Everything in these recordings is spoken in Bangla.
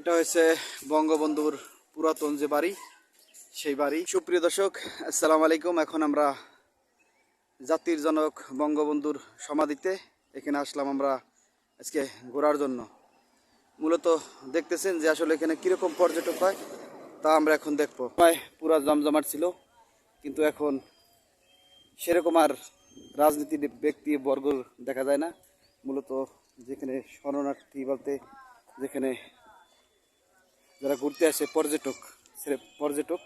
এটা হচ্ছে বঙ্গবন্ধুর পুরাতন যে বাড়ি, সেই বাড়ি। সুপ্রিয় দর্শক, আসসালামু আলাইকুম। এখন আমরা জাতির জনক বঙ্গবন্ধুর সমাধিতে এখানে আসলাম আমরা আজকে ঘোরার জন্য। মূলত দেখতেছেন যে আসলে এখানে কীরকম পর্যটক হয়, তা আমরা এখন দেখব। পুরা জমজমাট ছিল, কিন্তু এখন সেরকম আর রাজনীতির ব্যক্তি বর্গ দেখা যায় না। মূলত যেখানে শরণার্থী বলতে যেখানে যারা ঘুরতে আসে পর্যটক সেটা পর্যটক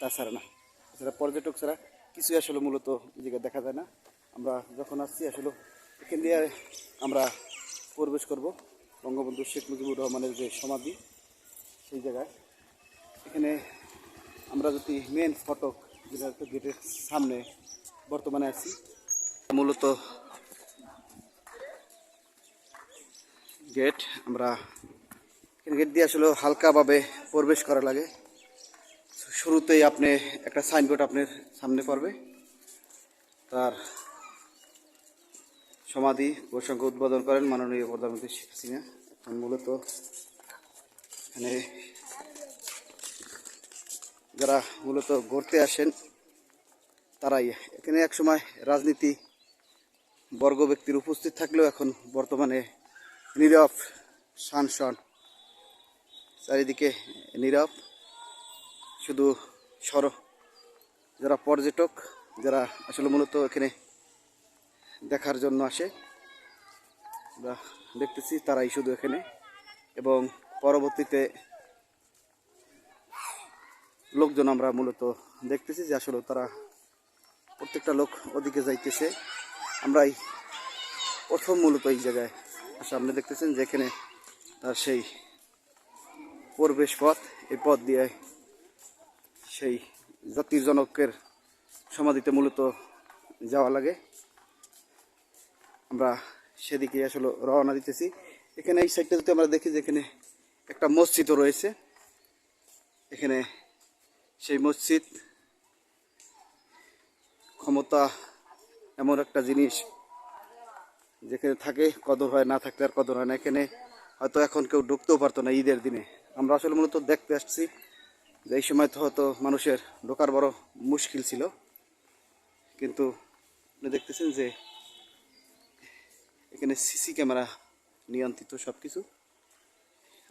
তাছাড়া না। তাছাড়া পর্যটক ছাড়া কিছুই আসলে মূলত জায়গায় দেখা যায় না। আমরা যখন আসছি, আসলে এখান দিয়ে আমরা প্রবেশ করব বঙ্গবন্ধু শেখ মুজিবুর রহমানের যে সমাধি, সেই জায়গায়। এখানে আমরা যদি মেন ফটক যেটা গেটের সামনে বর্তমানে আছি, মূলত গেট আমরা গেট দিয়ে আসলে হালকাভাবে প্রবেশ করা লাগে। শুরুতেই আপনি একটা সাইনবোর্ড আপনার সামনে পড়বে। তার সমাধি প্রসঙ্গ উদ্বোধন করেন মাননীয় প্রধানমন্ত্রী শেখ হাসিনা। এখন মূলত এখানে যারা মূলত ঘুরতে আসেন, তারাই। এখানে একসময় রাজনীতি বর্গ ব্যক্তির উপস্থিত থাকলেও এখন বর্তমানে নীরব শানশন চারিদিকে নীরব। শুধু সর। যারা পর্যটক, যারা আসলে মূলত এখানে দেখার জন্য আসে, আমরা দেখতেছি তারাই শুধু এখানে। এবং পরবর্তীতে লোকজন আমরা মূলত দেখতেছি যে আসলে তারা প্রত্যেকটা লোক ওদিকে যাইতেছে। আমরাই প্রথম মূলত এই জায়গায় সামনে দেখতেছেন যেখানে তার সেই প্রবেশ পথ এই পথ দিয়ে সেই জাতির জনকের সমাধিতে মূলত যাওয়া লাগে। আমরা সেদিকে আসলে রওনা দিতেছি। এখানে এই সাইডটা যদি আমরা দেখি যে এখানে একটা মসজিদও রয়েছে, এখানে সেই মসজিদ ক্ষমতা এমন একটা জিনিস যেখানে থাকে, কদর হয়, না থাকলে আর কদর হয় না। এখানে হয়তো এখন কেউ ঢুকতেও পারতো না ঈদের দিনে। আমরা আসলে মূলত দেখতে আসছি যে এই সময় তো হয়তো মানুষের ঢোকার বড় মুশকিল ছিল। কিন্তু আপনি দেখতেছেন যে এখানে সিসি ক্যামেরা নিয়ন্ত্রিত সব কিছু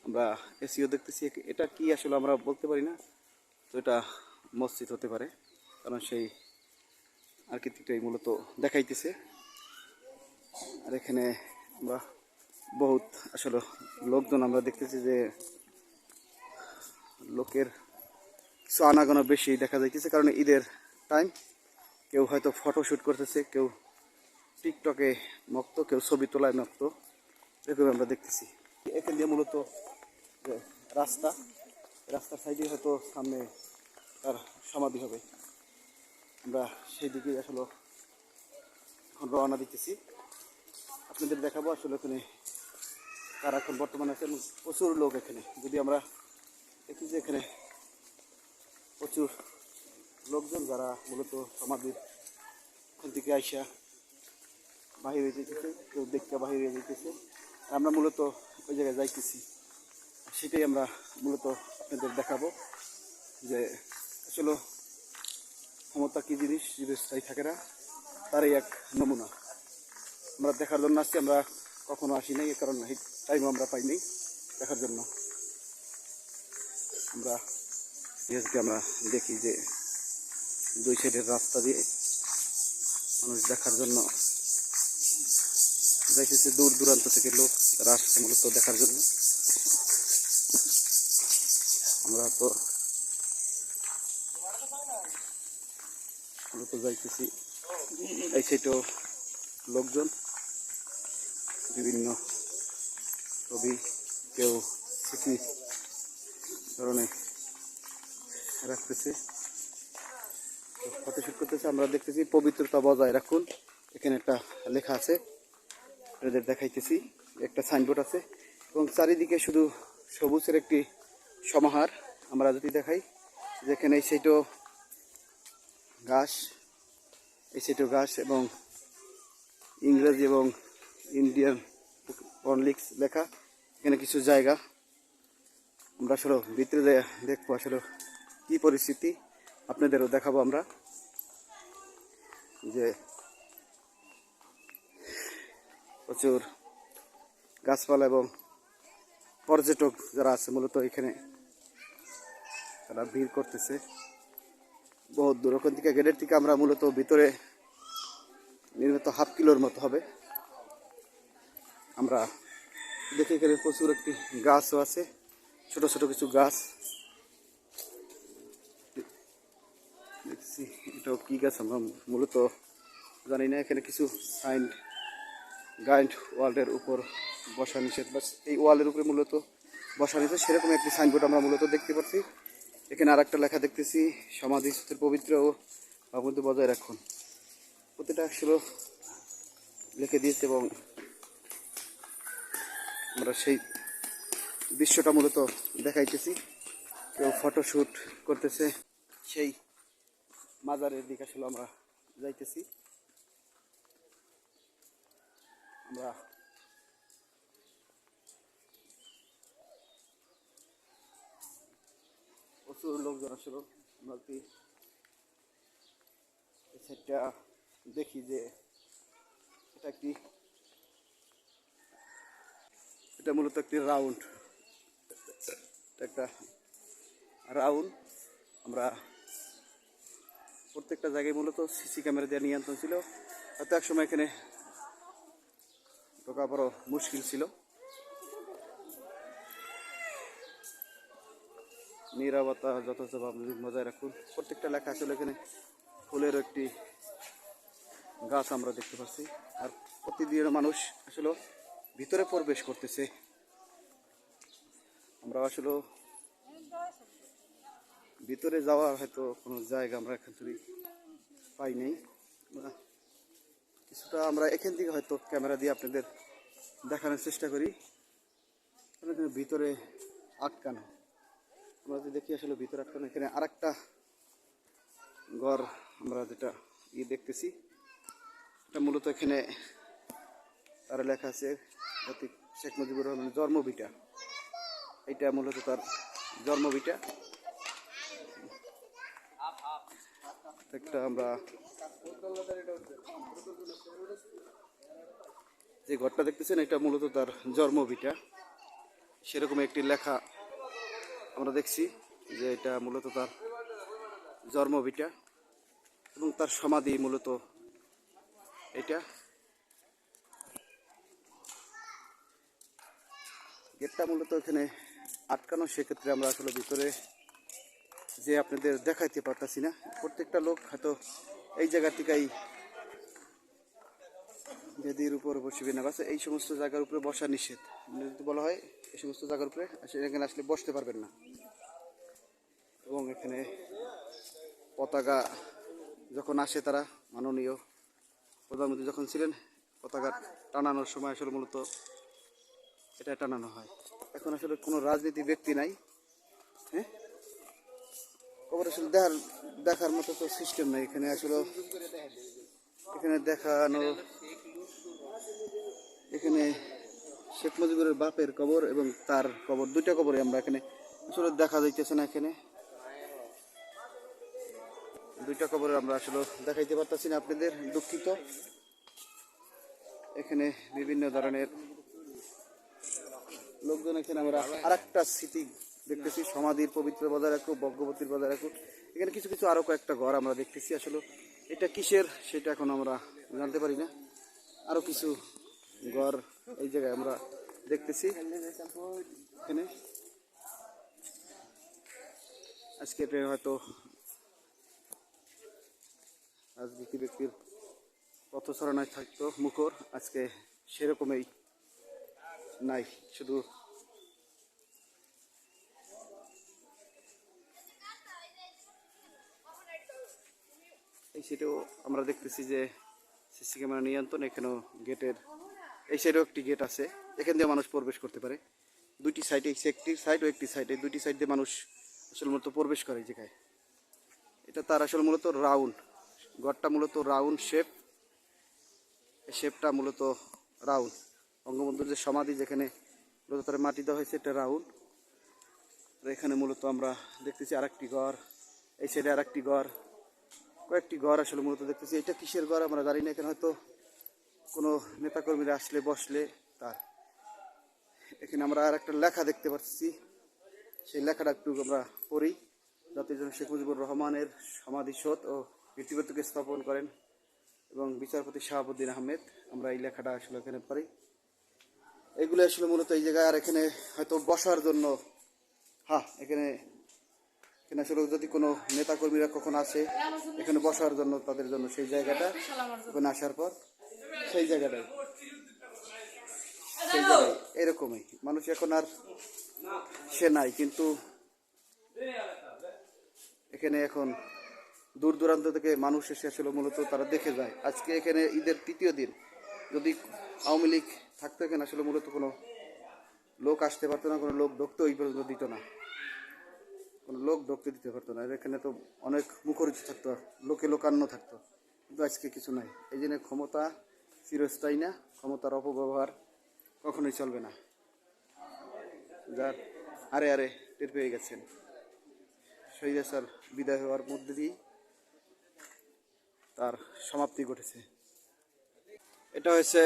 আমরা এসিও দেখতেছি এটা কি আসলে আমরা বলতে পারি না, তো এটা মসজিদ হতে পারে, কারণ সেই আর্কিটেক্টটাই মূলত দেখাইতেছে। আর এখানে আমরা বহুত আসলে লোকজন আমরা দেখতেছি যে লোকের কিছু আনাগোনা বেশি দেখা যাইতেছে, কারণ ঈদের টাইম কেউ হয়তো ফটো শ্যুট করতেছে, কেউ টিকটকে মক্ত, কেউ ছবি তোলায় মক্ত, এরকম আমরা দেখতেছি। এখান দিয়ে মূলত রাস্তা, রাস্তার সাইডে হয়তো সামনে তার সমাধি হবে। আমরা সেই দিকে আসলে এখন রওনা দিতেছি। আপনাদের দেখাবো আসলে এখানে কারা এখন বর্তমানে আছেন, প্রচুর লোক এখানে। যদি আমরা দেখি যে এখানে প্রচুর লোকজন যারা মূলত সমাধির ওখান থেকে আইসা বাহির হয়ে যেতেছে কেউ দেখতে বাহির হয়ে যেতেছে আমরা মূলত ওই জায়গায় যাইতেছি। সেটাই আমরা মূলত আপনাদের দেখাবো যে আসলে ক্ষমতা কী জিনিস চিরস্থায়ী থাকে না, তারই এক নমুনা। আমরা দেখার জন্য আসছি, আমরা কখনো আসি নাই কারণ টাইম আমরা পাইনি দেখার জন্য। আমরা আজকে আমরা দেখি যে দুই সাইডের রাস্তা দিয়ে মানুষ দেখার জন্য যাইতেছে দূর দূরান্ত থেকে লোক আসছে মূলত দেখার জন্য। আমরা তো যাইতেছি এই সাইডেও লোকজন, বিভিন্ন ছবি, কেউ ধরনের রাখতেছে। ফটোশুট করতেছে, আমরা দেখতেছি পবিত্রতা বজায় রাখুন। এখানে একটা লেখা আছে এদের দেখাইতেছি। একটা সাইনবোর্ড আছে। এবং চারিদিকে শুধু সবুজের একটি সমাহার আমরা যদি দেখাই, যেখানে এই সেইটো ঘাস, এই সাইডও ঘাস এবং ইংরেজি এবং ইন্ডিয়ান অনলিক্স লেখা। এখানে কিছু জায়গা আমরা আসলে ভিতরে দেখব আসলে কি পরিস্থিতি, আপনাদেরও দেখাবো আমরা। যে প্রচুর গাছপালা এবং পর্যটক যারা আছে, মূলত এখানে তারা ভিড় করতেছে। বহুত দূর, ওখান থেকে গেটের থেকে আমরা মূলত ভিতরে নির্মিত হাফ কিলোর মতো হবে। আমরা দেখি এখানে প্রচুর একটি গাছও আছে। ছোট ছোট কিছু গাছ। দেখছি, এটাও কি গাছ আমরা মূলত জানি না, এখানে কিছু সাইন গাইড ওয়ার্ল্ডের উপর বসা নিষেধ। বা এই ওয়ালের উপরে মূলত বসা নিষেধ, সেরকম একটি সাইনবোর্ড আমরা মূলত দেখতে পাচ্ছি। এখানে আর একটা লেখা দেখতেছি, সমাধি স্থির পবিত্র ও ভাবমূর্তি বজায় রাখুন। প্রতিটা আসলে লিখে দিয়েছে এবং আমরা সেই দৃশ্যটা মূলত দেখাইতেছি। কেউ ফটোশ্যুট করতেছে, সেই মাজারের দিকে আসলে আমরা যাইতেছি। আমরা প্রচুর লোকজন আসলে, আমরা সাইডটা দেখি যে এটা একটি এটা মূলত একটি রাউন্ড একটা রাউন্ড আমরা প্রত্যেকটা জায়গায় মূলত সিসি ক্যামেরা দিয়ে নিয়ন্ত্রণ ছিল। হয়তো এক সময় এখানে ঢোকা বড় মুশকিল ছিল। নিরাপত্তা যথাযথভাবে বজায় রাখুন। প্রত্যেকটা লেখা আসলে এখানে ফুলের একটি গাছ আমরা দেখতে পাচ্ছি। আর প্রতিদিন মানুষ আসলে ভিতরে প্রবেশ করতেছে। আমরা আসলে ভিতরে যাওয়ার হয়তো কোনো জায়গা আমরা এখান থেকে পাই নাই। কিছুটা আমরা এখান থেকে হয়তো ক্যামেরা দিয়ে আপনাদের দেখানোর চেষ্টা করি। ভিতরে আটকানো। আমরা যদি দেখি আসলে ভিতরে আটকানো, এখানে আরেকটা ঘর আমরা যেটা ইয়ে দেখতেছি, এটা মূলত এখানে তার লেখা আছে শেখ মুজিবুর রহমানের জন্মভিটা। এটা মূলত তার জন্মভিটা। একটা আমরা যে ঘরটা দেখতেছেন, এটা মূলত তার জন্মভিটা। সেরকম একটি লেখা আমরা দেখছি যে এটা মূলত তার জন্মভিটা এবং তার সমাধি মূলত এটা। গেটটা মূলত এখানে আটকানো, সেক্ষেত্রে আমরা আসলে ভিতরে যে আপনাদের দেখাইতে পারতাছি না। প্রত্যেকটা লোক হয়তো এই জায়গা থেকেই বেদির উপর বসবে না। বাস, এই সমস্ত জায়গার উপরে বসা নিষেধ। মানে যদি বলা হয়, এই সমস্ত জায়গার উপরে এখানে আসলে বসতে পারবেন না। এবং এখানে পতাকা যখন আসে তারা, মাননীয় প্রধানমন্ত্রী যখন ছিলেন, পতাকা টানানোর সময় আসলে মূলত এটা টানানো হয়। এখন আসলে কোনো রাজনীতি ব্যক্তি নাই হ্যাঁ? আসলে দেখার দেখার মতো তো সিস্টেম নাই, এখানে আসলে এখানে দেখানো, এখানে শেখ মুজিবুরের বাপের কবর এবং তার কবর, দুইটা কবরে আমরা এখানে আসলে দেখা যাইতেছে না এখানে। দুইটা কবরে আমরা আসলে দেখাইতে পারতেছি না আপনাদের দুঃখিত। এখানে বিভিন্ন ধরনের লোকজন এখানে আমরা আরেকটা স্মৃতি দেখতেছি, সমাধির পবিত্র বজায় রাখুক বজ্ঞবতীর বজায় রাখুক এখানে কিছু কিছু আরও কয়েকটা ঘর আমরা দেখতেছি। আসলে এটা কিসের সেটা এখন আমরা জানতে পারি না। আরও কিছু ঘর এই জায়গায় আমরা দেখতেছি। এখানে। আজকে হয়তো রাজনীতি ব্যক্তির পথচারণায় থাকতো মুখর, আজকে সেরকমই নাই, শুধু এই সাইডেও আমরা দেখতেছি যে সিসি ক্যামেরা নিয়ন্ত্রণ, এখানেও গেটের এই সাইডেও একটি গেট আছে। এখান দিয়ে মানুষ প্রবেশ করতে পারে। দুইটি সাইডে একটি সাইড ও একটি সাইডে দুইটি সাইড দিয়ে মানুষ আসলে মূলত প্রবেশ করে জায়গায়। এটা তার আসলে মূলত রাউন্ড ঘরটা মূলত রাউন্ড শেপ শেপটা মূলত রাউন্ড বঙ্গবন্ধুর যে সমাধি যেখানে তার মাটি দেওয়া হয়েছে, এটা রাউন্ড আর এখানে মূলত আমরা দেখতেছি আরেকটি ঘর। এই সাইডে আরেকটি ঘর। কয়েকটি ঘর আসলে মূলত দেখতেছি। এটা কিসের ঘর আমরা জানি না, এখানে হয়তো কোনো নেতাকর্মীরা আসলে বসলে তার। এখানে আমরা আর একটা লেখা দেখতে পাচ্ছি। সেই লেখাটা একটু আমরা পড়ি। যাতে যেন শেখ মুজিবুর রহমানের সমাধিসৌধ ও ভিত্তিপ্রতিকে স্থাপন করেন এবং বিচারপতি শাহাবুদ্দিন আহমেদ। আমরা এই লেখাটা আসলে এখানে পারি এগুলো আসলে মূলত এই জায়গায় আর এখানে হয়তো বসার জন্য হ্যাঁ এখানে এখানে আসলে যদি কোনো নেতাকর্মীরা কখন আসে, এখানে বসার জন্য, তাদের জন্য সেই জায়গাটা, ওখানে আসার পর সেই জায়গাটাই। সেই জায়গায় এরকমই। মানুষ এখন আর সে নাই, কিন্তু এখানে এখন দূর দূরান্ত থেকে মানুষ এসে আসলে মূলত তারা দেখে যায়। আজকে এখানে ঈদের তৃতীয় দিন, যদি আওয়ামী লীগ থাকতো এখানে আসলে মূলত কোনো লোক আসতে পারতো না, কোনো লোক ঢুকতে ওই পর্যন্ত দিত না। কোনো লোক ঢুকতে দিতে পারতো না। এখানে তো অনেক মুখরিত থাকতো, লোকে লোকান্ন থাকতো। কিন্তু আজকে কিছু নাই। এই জন্য ক্ষমতা চিরস্থায়ী না, ক্ষমতার অপব্যবহার কখনোই চলবে না। যার আরে আরে টের পেয়ে গেছেন। শহীদ স্যার বিদায় হওয়ার মধ্যে দিয়েই তার সমাপ্তি ঘটেছে। এটা হয়েছে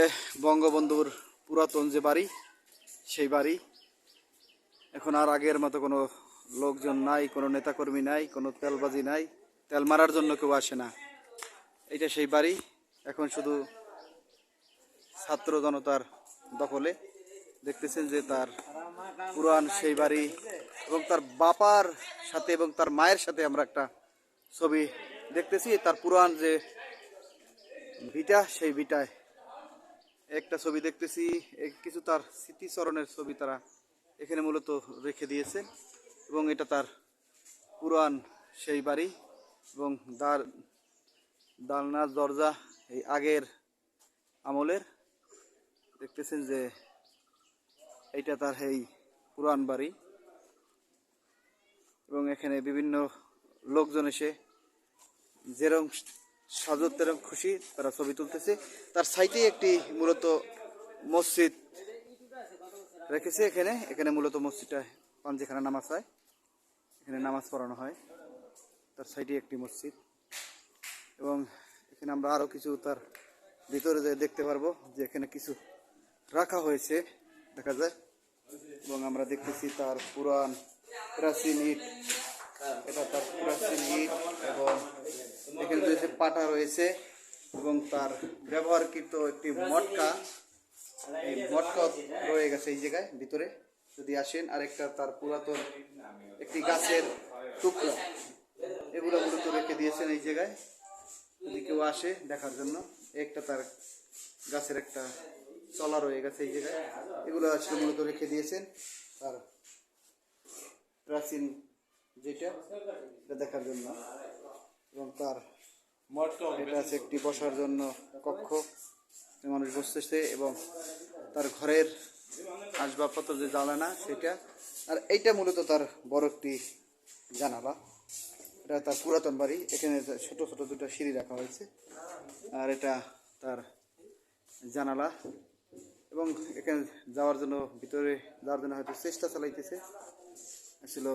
বঙ্গবন্ধুর পুরাতন যে বাড়ি, সেই বাড়ি। এখন আর আগের মতো কোনো লোকজন নাই, কোনো নেতাকর্মী নাই, কোনো তেলবাজি নাই। তেল মারার জন্য কেউ আসে না। এটা সেই বাড়ি। এখন শুধু ছাত্র জনতার দখলে। দেখতেছেন যে তার পুরান সেই বাড়ি এবং তার বাপার সাথে এবং তার মায়ের সাথে আমরা একটা ছবি দেখতেছি। তার পুরান যে ভিটা, সেই ভিটায় একটা ছবি দেখতেছি কিছু তার স্মৃতিচরণের ছবি তারা এখানে মূলত রেখে দিয়েছে এবং এটা তার পুরান সেই বাড়ি এবং দার দালনা দরজা এই আগের আমলের। দেখতেছেন যে এইটা তার এই পুরান বাড়ি এবং এখানে বিভিন্ন লোকজন এসে যেরকম সাজত খুশি, তারা ছবি তুলতেছে। তার সাইডে একটি মূলত মসজিদ রেখেছে এখানে। এখানে মূলত মসজিদটা পান যেখানে নামাজ হয়, এখানে নামাজ পড়ানো হয়। তার সাইডে একটি মসজিদ। এবং এখানে আমরা আরও কিছু তার ভিতরে যেয়ে দেখতে পারব, যে এখানে কিছু রাখা হয়েছে, দেখা যায়। এবং আমরা দেখতেছি তার পুরান প্রাচীন ইট। এটা তার প্রাচীন ইট এবং পাটা রয়েছে এবং তার ব্যবহারকৃত একটি মটকা। এই মটকা রয়ে গেছে এই জায়গায়, ভিতরে। যদি আসেন আর একটা তার পুরাতন একটি গাছের টুকরা। এগুলো মূলত রেখে দিয়েছেন এই জায়গায়। যদি কেউ আসে দেখার জন্য, একটা তার গাছের একটা চলা রয়ে গেছে এই জায়গায়। এগুলো আজকে মূলত রেখে দিয়েছেন তার প্রাচীন যেটা দেখার জন্য। এবং তার এটা আছে একটি বসার জন্য কক্ষ। মানুষ বসতেছে এবং তার ঘরের আসবাবপত্র যে জ্বালানা, সেটা। আর এইটা মূলত তার বড় একটি জানালা। এটা তার পুরাতন বাড়ি। এখানে ছোট ছোট দুটো সিঁড়ি রাখা হয়েছে। আর এটা তার জানালা। এবং এখানে যাওয়ার জন্য, ভিতরে যাওয়ার জন্য হয়তো চেষ্টা চালাইতেছে। ছিল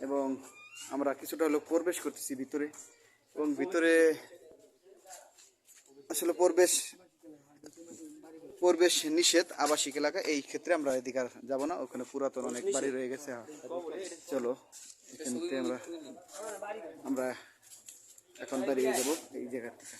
এবং আমরা কিছুটা হলো প্রবেশ করতেছি ভিতরে। এবং ভিতরে আসলে প্রবেশ, পরিবেশ নিষেধ আবাসিক এলাকা, এই ক্ষেত্রে আমরা এদিকে আর যাব না। ওখানে পুরাতন অনেক বাড়ি রয়ে গেছে। চলো, এখান থেকে আমরা আমরা এখন দাঁড়িয়ে যাব এই জায়গা থেকে